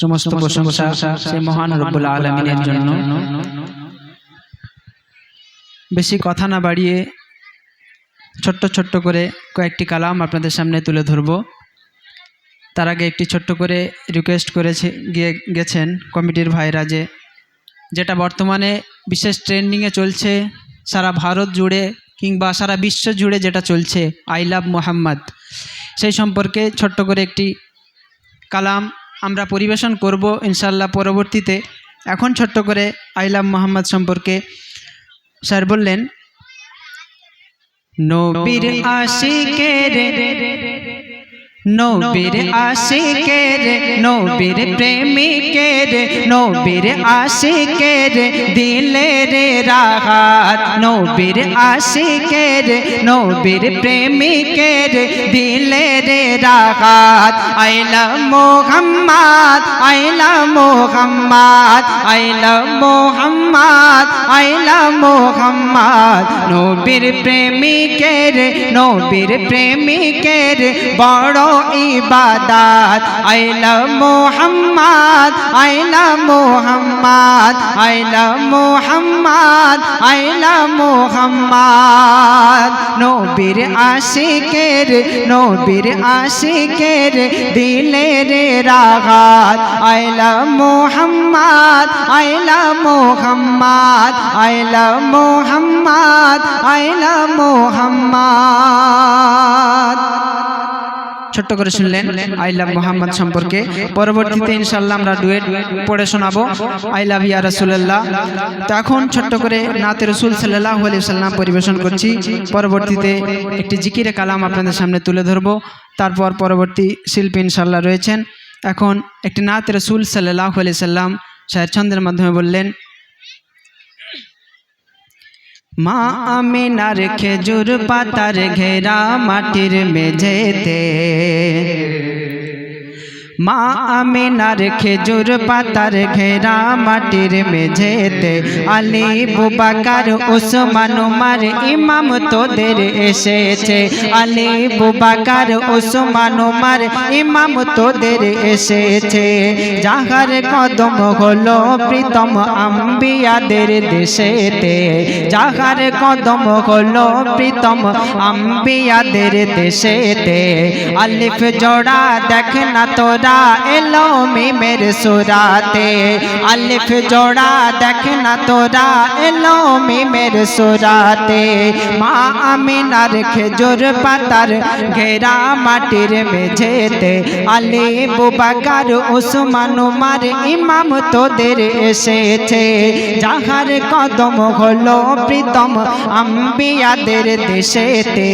সমস্ত প্রশংসা সে মহান রব্বুল আলমিনের জন্য। বেশি কথা না বাড়িয়ে ছোট্ট ছোট্ট করে কয়েকটি কালাম আপনাদের সামনে তুলে ধরব। তার আগে একটি ছোট্ট করে রিকোয়েস্ট করেছে, গিয়ে গেছেন কমিটির ভাইরা যে, যেটা বর্তমানে বিশেষ ট্রেন্ডিংয়ে চলছে, সারা ভারত জুড়ে কিংবা সারা বিশ্ব জুড়ে যেটা চলছে আই লাভ মোহাম্মদ সেই সম্পর্কে ছোট্ট করে একটি কালাম আমরা পরিবেশন করব ইনশাল্লাহ পরবর্তীতে। এখন ছোট্ট করে আইলাম মোহাম্মদ সম্পর্কে স্যার বললেন, নবীর আশিকের নবীর আশিকের নবীর প্রেমিকের নবীর আশিকের দিলের রাহাত। নবীর আশিকের নবীর প্রেমিকের দিলের রাহাত। আইলা মোহাম্মদ আইলা মোহাম্মদ আইলা মোহাম্মদ। আইলা মোহাম্মদ, নবীর প্রেমিকের নবীর প্রেমিকের বড় ইবাদাত। আইলা মোহাম্মদ আইলা মোহাম্মদ আইলা মোহাম্মদ আইলা মোহাম্মদ। নবীর আশিকের নবীর আশিকের দিলের রাগাত। আইলা মোহাম্মদ আইলা মোহাম্মদ আইলা মোহাম্মদ আইলা মোহাম্মদ। ছোট্ট করে শুনলেন, আই লাভ মোহাম্মদ সম্পর্কে। পরবর্তীতে ইনশাল্লাহ আমরা ডুয়েট পড়ে শোনাবো, আই লাভ ইয়া রসুল্লাহ তো এখন ছোট্ট করে নাতে রসুল সাল্লাহ আলি সাল্লাম পরিবেশন করছি। পরবর্তীতে একটি জিকিরে কালাম আপনাদের সামনে তুলে ধরবো। তারপর পরবর্তী শিল্পী ইনশাল্লাহ রয়েছেন। এখন একটি নাত রসুল সাল্লাহ আলি সাল্লাম শাহের ছন্দের মাধ্যমে বললেন মা আমিনার খেজুর পাতার ঘেরা মাটির মেঝেতে। মা আমিনার খেজুর পাতার ঘেরা মাটির মেঝেতে, আলী বুবাকার ওসমান উমার ইমাম তোদের এসেছে। আলী বুবাকার ওসমান উমার ইমাম তোদের এসেছে। যাহার কদম হলো প্রীতম আম্বিয়াদের দেশেতে, যাহার কদম হলো প্রীতম আম্বিয়াদের দেশেতে। আলিফ জোড়া দেখ না তোরা এলো মিমের সুরাতে। আলিফ জোড়া দেখ না তোরা এলো মিমের সুরাতে। মা আমিনার খেজুর পাতার ঘেরা মাটির মেঝেতে। আলী বুবাকার ওসমান উমার, ইমাম তোদের এসেছে। যাহার কদম হলো প্রীতম আম্বিয়াদের দেশেতে।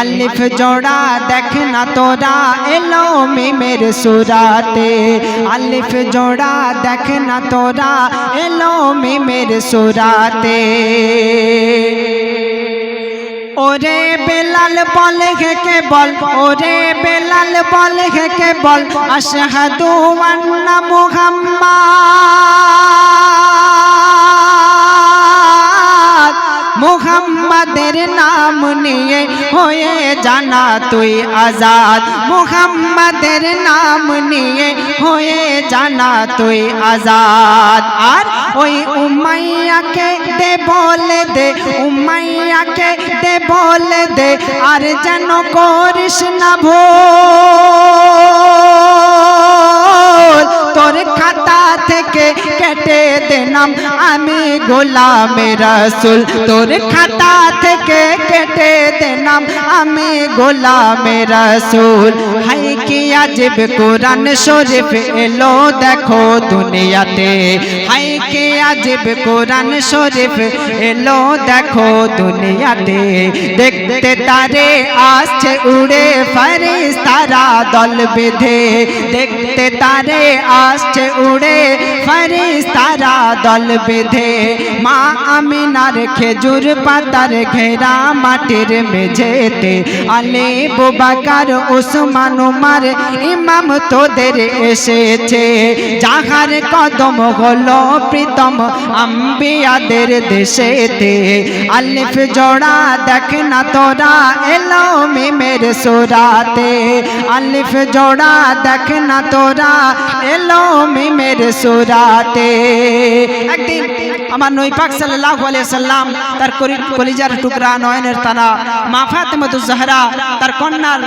আলিফ জোড়া দেখ না তোরা এলো মিমের সুরাতে আলিফ জোড়া দেখ না তোরা এলো মিমের সুরাতে ওরে বেলাল বলে কে বল ওরে বেলাল বলে কে বল আশহাদু আন্না মুহাম্মাদ মুহাম্মাদের নিয়ে হয়ে জানা তুই আজাদ। মুহাম্মাদের নাম নিয়ে হয়ে জানা তুই আজাদ। আর ওই উমাইয়াকে দে বলে দে, উমাইয়াকে দে বলে দে, আর যেন করিস না ভুল। তোর খাতা থেকে কেটে নাম আমি গোলামে রসুল। তোর খাতা থেকে কেটে দে নাম আমি গোলামে রসুল। হাই কি আজব কোরআন শরীফ এলো দেখো দুনিয়াতে। হাই কি আজব কোরআন শরীফ এলো দেখো দুনিয়াতে। দেখতে তারে আসছে উড়ে ফারিস তারা দল বেঁধে। দেখতে তারে আসছে উড়ে ফারিস তারা দল বেঁধে, মা আমিনার খেজুর পাতার ঘেরা মাটির মেঝেতে। আলে বোবাকার ওসমান উমার, ইমাম তোদের এসেছে। যাহার কদম হলো প্রীতম আম্বিয়াদের দেশেতে। আলিফ জোড়া, দেখ না তোরা, এলো মিমের সোরাতে। আলিফ জোড়া, দেখ না তোরা, এলো মিমের সোরাতে। একদিন আমার নই পাক আলাইহি সাল্লাম তার কলিজার টুকরা, নয়নের তারা মা জাহরা তার কন্যার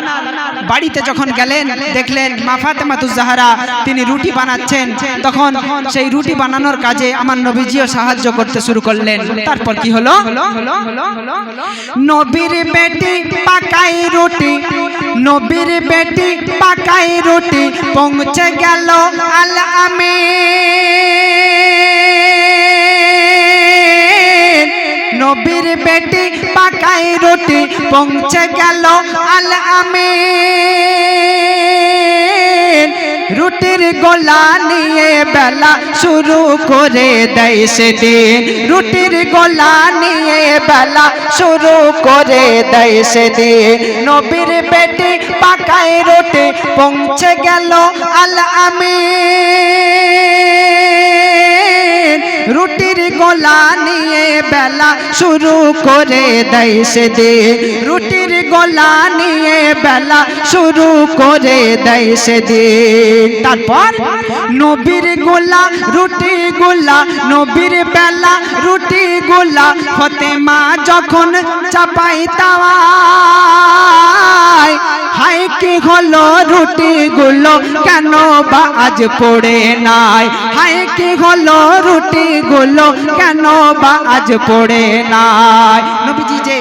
বাড়িতে যখন গেলেন, দেখলেন মা ফাতেমাতুজ জাহরা তিনি রুটি বানাচ্ছেন। তখন সেই রুটি বানানোর কাজে আমার নবীজিও সাহায্য করতে শুরু করলেন। তারপর কি হলো? নবীর বেটি পাকাই রুটি, নবীর বেটি পাকাই রুটি, পৌঁছে গেল আল আমিন রুটি পৌঁছে গেল আল আমিন রুটির গোলা নিয়ে বেলা শুরু করে দেয় সেদিন। রুটির গোলা নিয়ে বেলা শুরু করে দেয় সেদিন। নবীর বেটি পাকায় রুটি পৌঁছে গেল আল আমিন রুটির গোলা নিয়ে বেলা শুরু করে দেয় সেদিন। রুটির গোলা নিয়ে বেলা শুরু করে দেয় সেদিন। তারপর নবীর গোলা, রুটি গোলা, নবীর বেলা, রুটি গোলা, ফতেমা যখন চাপাই তাওয়ায় হাই কি হলো রুটি গুলো, কেন বা আজ পড়ে নাই? হাই কি হলো রুটি গুলো, কেন বা আজ পড়ে নাই? নবীজি যে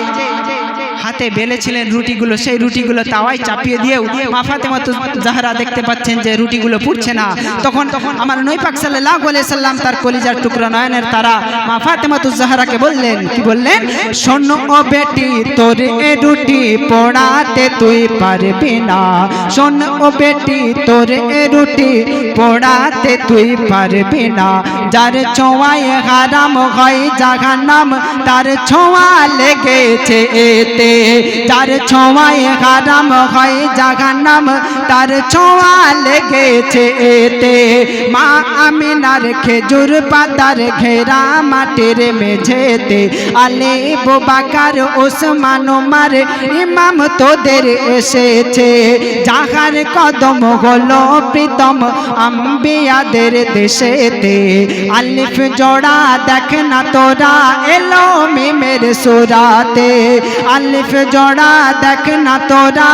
হাতে বেলেছিলেন রুটিগুলো, সেই রুটিগুলো তাওয়াই চাপিয়ে দিয়েও মা ফাতেমা তো জাহরা দেখতে পাচ্ছেন যে রুটিগুলো পুড়ছে না। তখন তখন আমার নই পাক সাল্লাল্লাহু আলাইহি সাল্লাম তার কলিজার টুকরা নয়নের তারা মা ফাতেমা তো জাহরাকে বললেন, কি বললেন? শোনো ও বেটি, তোর এ রুটি পোড়াতে তুই পারবি না। শোন ও বেটি, তোর এ রুটি পোড়াতে তুই পারবি না। যার ছোঁয়ায় হারাম হয় জাহান্নাম, তার ছোঁয়া লেগেছে এতে যার ছোঁয়ায় হারাম হয় জাহান্নাম, তার ছোঁয়া লেগেছে এতে। মা আমিনার খেজুর পাতার ঘেরা মাটির মেঝেতে। আলে বোবাকার ওসমান উমার ইমাম তোদের এসেছে। যাহার কদম হলো প্রীতম আম্বিয়াদের দেশেতে। আলিফ জোড়া দেখ না তোরা, এলো মিমের সুরাতে। আলিফ জোড়া দেখ না তোরা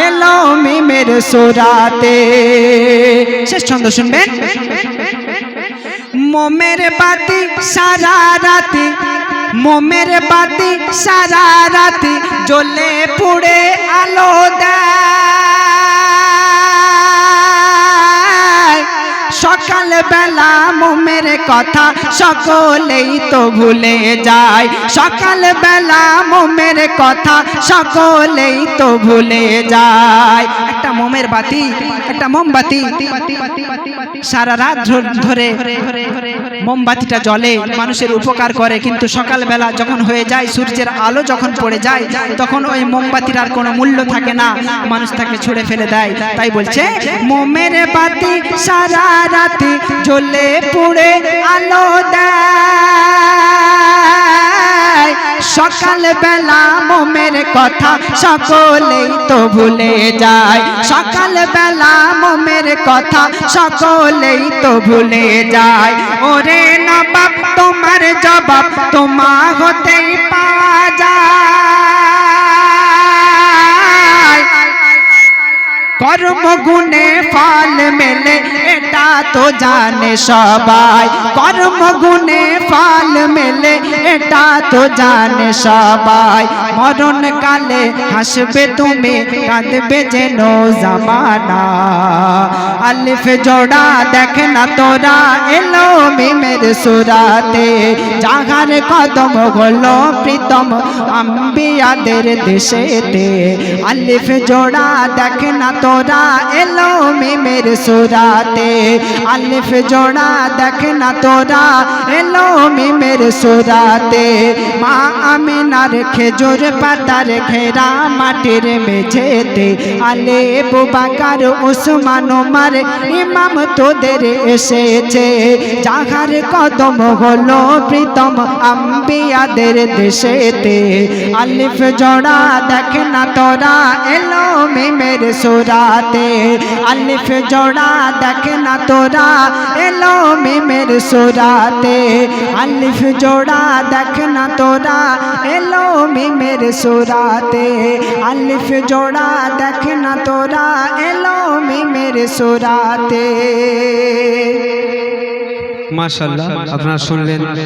এলো মিমের সুরাতে শেষ ছন্দ শুনবেন মোমের বাতি সারা রাতি মোমের বাতি সারা রাতি জ্বলে পুড়ে আলো দেয় সকাল বেলা মোমের কথা সকলেই তো ভুলে যায়। সকাল বেলা মোমের কথা সকলেই তো ভুলে যায়। একটা মোমের বাতি, একটা মোমবাতি। সারা রাত ধরে মোমবাতিটা জ্বলে, মানুষের উপকার করে। কিন্তু সকালবেলা যখন হয়ে যায়, সূর্যের আলো যখন পড়ে যায়, তখন ওই মোমবাতির আর কোনো মূল্য থাকে না। মানুষ তাকে ছুঁড়ে ফেলে দেয়। তাই বলছে, মোমের বাতি সারা রাতি জ্বলে পুড়ে আলো দেয়। সকাল বেলা মোমের কথা সকলেই তো ভুলে যায়। সকাল বেলা মোমের কথা সকলেই তো ভুলে যায়। ওরে নবাব, তোমার জবাব তোমা হতেই পাওয়া যায়। কর্ম গুণে ফল মেলে, এটা তো জানে সবাই। কর্ম গুণে ফল মেলে, এটা তো জানে সবাই। মরণ কালে হাসবে তুমি, কাঁদবে যেন জামানা। আলিফ জোড়া দেখ না তোরা, এলো মিমের সুরাতে। যাহার কদম হলো প্রীতম আম্বিয়াদের দেশেতে। আলিফ জোড়া দেখ না তো তোরা এলো মিমের সুরাতে। আলিফ জোড়া দেখ না তোরা এলো মিমের সুরাতে। মা আমিনার খেজুর পাতার ঘেরা মাটির মেঝেতে। আলে বুবাকার উসমান মার ইমাম তোদের এসেছে। যাহার কদম হলো প্রীতম আম্বিয়াদের দেশেতে। আলিফ জোড়া দেখ না তোরা এলো মিমের সুরাতে আলিফ জোড়া দেখ না তোরা এলো মিমের সুরাতে আলিফ জোড়া দেখ না তোরা এলো মিমের সুরাতে আলিফ জোড়া দেখ না তোরা এলো মিমের সুরাতে মাশাল্লাহ আপনারা শুনলেন